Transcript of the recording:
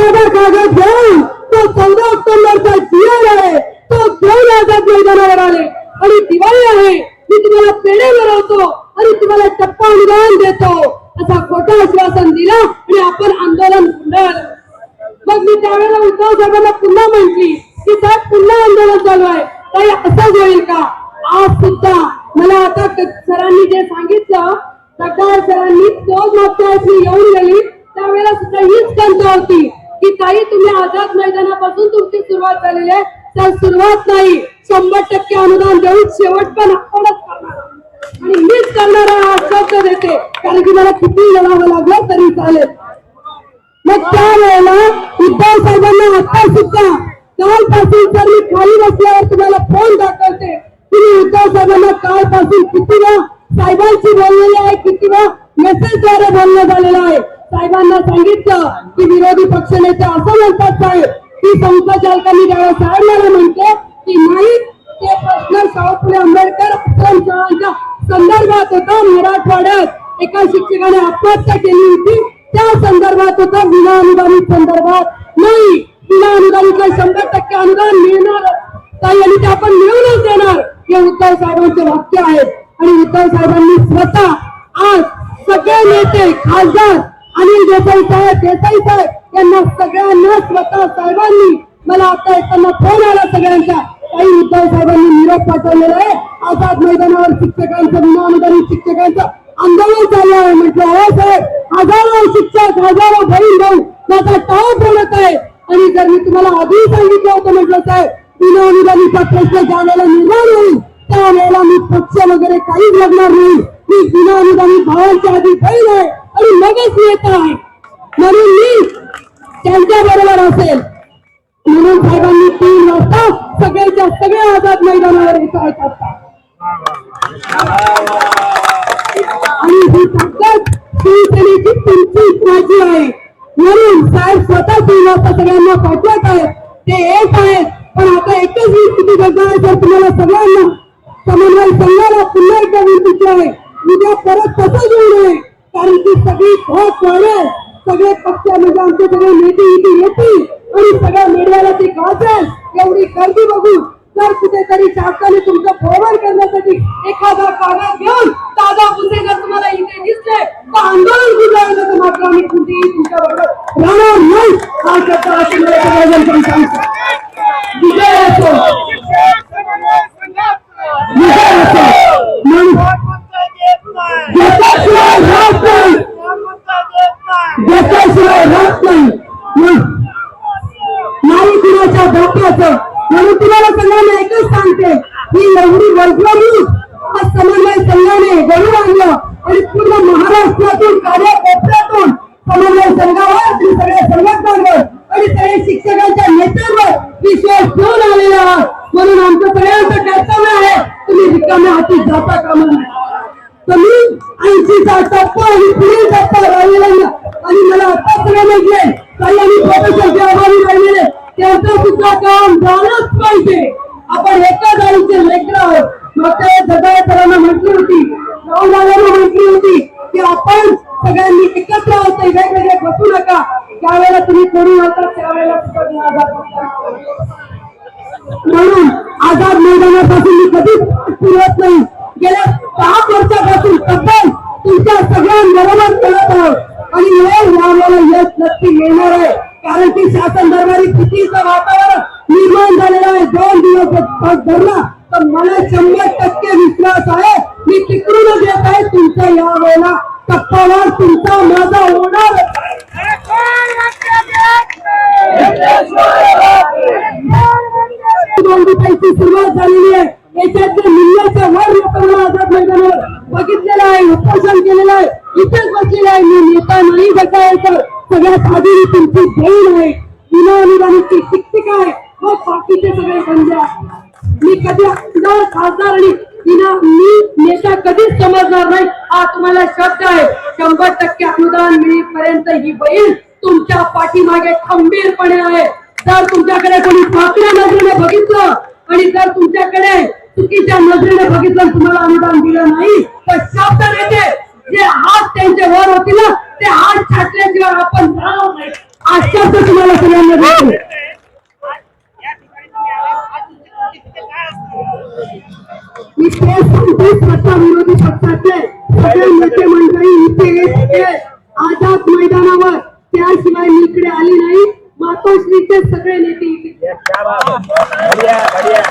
साधा कागद घेऊन तो चौदा ऑक्टोबरचा डिअर आहे. तो घेऊन आझाद मैदानावर आले. आणि दिवाळी आहे. मी तुम्हाला पेढे मिळवतो आणि तुम्हाला टप्पा अनुदान देतो. असा खोटा आश्वासन दिला आणि आपण आंदोलन पुन्हा मग मी त्यावेळेला उद्धव साहेबांना पुन्हा म्हटली की साहेब पुन्हा आंदोलन चालू आहे. काही असंच होईल का? आज सुद्धा मला आता सरांनी जे सांगितलं सकाळ सरांनी तोच मागच्या मी येऊन गेली. त्यावेळेला सुद्धा हीच कंत होती. की ताई तुम्ही आझाद मैदानापासून तुमची सुरुवात झालेली आहे. तर सुरुवात नाही. शंभर टक्के अनुदान देऊन शेवट पण आपणच करणार आणि मीच करणार आहे शब्द देते. कारण की मला किती लढावं लागलं तरी चालेल. मग त्यावेळेला उद्धव साहेबांना आता सुद्धा कालपासून जर मी खाली बसल्यावर तुम्हाला फोन दाखवते तुम्ही उद्धव साहेबांना कालपासून किती वेळा साहेबांशी बोललेले आहे किती वेळा मेसेजद्वारे बोलणं झालेलं आहे. साहेबांना सांगितलं की विरोधी पक्षनेते असं म्हणतात साहेब. की संस्था चालकांनी ज्यावेळेस साहेब मला म्हणते की नाही ते प्रश्न शाहू फुले आंबेडकर संदर्भात होता मराठवाड्यात. एका शिक्षकाने आत्महत्या केली होती. त्या संदर्भात होता विना अनुदानित संदर्भात. नाही विना अनुदानितला शंभर टक्के अनुदान मिळणार. काही आणि ते आपण मिळवूनच देणार. हे उद्धव साहेबांचे वाक्य आहेत आणि उद्धव साहेबांनी स्वतः आज सगळे नेते खासदार अनिल देसाई साहेब देसाई साहेब यांना सगळ्यांना स्वतः साहेबांनी मला आता येताना फोन आला सगळ्यांचा. काही उद्धव साहेबांनी निरोप पाठवलेला आहे. आझाद मैदानावर शिक्षकांचं विना शिक्षकांचं आंदोलन चालू आहे. म्हटलं हो साहेब हजारो शिक्षक हजारो बहीण भाऊ माझा टाव बोलत आहे. आणि जर मी तुम्हाला आधी सांगितलं होतं म्हटलं साहेब विनाअनुदानीचा प्रश्न ज्या वेळेला निर्माण होईल. त्यावेळेला मी पक्ष वगैरे काहीच लागणार नाही. मी विनाअनुदानित भावांच्या आधी बहीण आहे. आणि मगच नेता म्हणून मी त्यांच्या बरोबर असेल म्हणून साहेबांनी तीन वाजता सगळ्याच्या सगळ्या आझाद मैदानावर आहेत आता आणि ही ताकद शिवसेनेची तुमचीच माझी आहे. म्हणून साहेब स्वतः तीन वाजता सगळ्यांना पाठवत आहेत. ते एक आहेत. पण आता एकच स्थिती बघणार आहे, तुम्हाला सगळ्यांना समन्वय संघाला पुन्हा एकदा विनंती आहे. उद्या परत तसं येऊ नये कारण की सगळी खोट वाढेल सगळे पक्ष म्हणजे आमचे सगळे नेते इथे येतील आणि सगळ्या मीडियाला ती गाजेल एवढी गर्दी बघू जर कुठेतरी शासनाने तुमचं फॉरवर्ड करण्यासाठी एखादा कागद घेऊन दादा भुसे जर तुम्हाला इथे दिसले तर आंदोलन गुजरावलं तर मात्र आम्ही कुठेही तुमच्या बरोबर राहणार नाही. हा शब्द अशी मला सांगतो विजय असो विजय असो म्हणून ज्याच्याशिवाय राहत नाही ज्याच्याशिवाय राहत नाही म्हणून नाही कुणाच्या धोक्याचं म्हणून एकच सांगते ही एवढी वर्षभूत हा समन्वय संघाने घडून आणलं आणि पूर्ण महाराष्ट्रातून कार्यक्षेत्रातून समन्वय संघावर तुम्ही सगळ्या संघटनांवर आणि सगळ्या शिक्षकांच्या नेत्यांवर विश्वास ठेवून आलेला आहात म्हणून आमचं सगळ्यांचं कर्तव्य आहे तुम्ही रिकाम्या हाती जाता कामा नये. तुम्ही ऐंशी टप्पा आणि पुढे टप्पा राहिलेला आणि मला आता सगळं म्हटलंय काही आम्ही प्रोफेसरचे आभारी राहिलेले त्यांचं सुद्धा काम झालंच पाहिजे. आपण एका गाडीचे लेकर आहोत मात्र ते म्हटली होती राहुल म्हटली होती की आपण सगळ्यांनी एकत्र आहोत वेगवेगळे बसू नका. त्यावेळेला तुम्ही कोणी होतात त्यावेळेला म्हणून आझाद मैदानापासून मी कधीच फिरत नाही. गेल्या दहा वर्षापासून तब्बल तुमच्या सगळ्यांबरोबर करत आहोत. आणि हे आम्हाला यश नक्की मिळणार आहे. कारण की शासन दरबारी कितीचं वातावरण दोन दिवस पाऊस धरला तर मला शंभर टक्के विश्वास आहे. मी तिकडूनच येत आहे तुमच्या या वेळेला टप्पावर तुमचा माझा होणार. पैसे सुरुवात झालेली आहे. याच्यात मिल्ल्याच्या वर लोकांना आझाद मैदानावर बघितलेलं आहे, उपोषण केलेलं आहे. इथेच बसलेलं आहे मी, नेता नाही बसाय तर सगळ्यात आधी तुमची आहे विना अनुदानाची आहे. हो, मग बाकीचे सगळे समजा मी कधी आमदार खासदार आणि तिला मी नेता कधीच समजणार नाही. हा तुम्हाला शब्द आहे शंभर टक्के अनुदान मिळेपर्यंत ही बहीण तुमच्या पाठीमागे खंबीरपणे आहे. जर तुमच्याकडे कोणी पाकड्या नजरेने बघितलं आणि जर तुमच्याकडे चुकीच्या नजरेने बघितलं तुम्हाला अनुदान दिलं नाही तर शब्द देते. जे हात त्यांचे वर होतील ते हात छाटल्याशिवाय आपण जाणार नाही. आश्चर्य तुम्हाला सगळ्यांना देतो. असते मी ते सांगते स्वतः विरोधी पक्षाचे सगळे नेते मंडळी इथे येत होते आझाद मैदानावर त्याशिवाय मी इकडे आली नाही मातोश्रीचे सगळे नेते इथे बढ़िया बढ़िया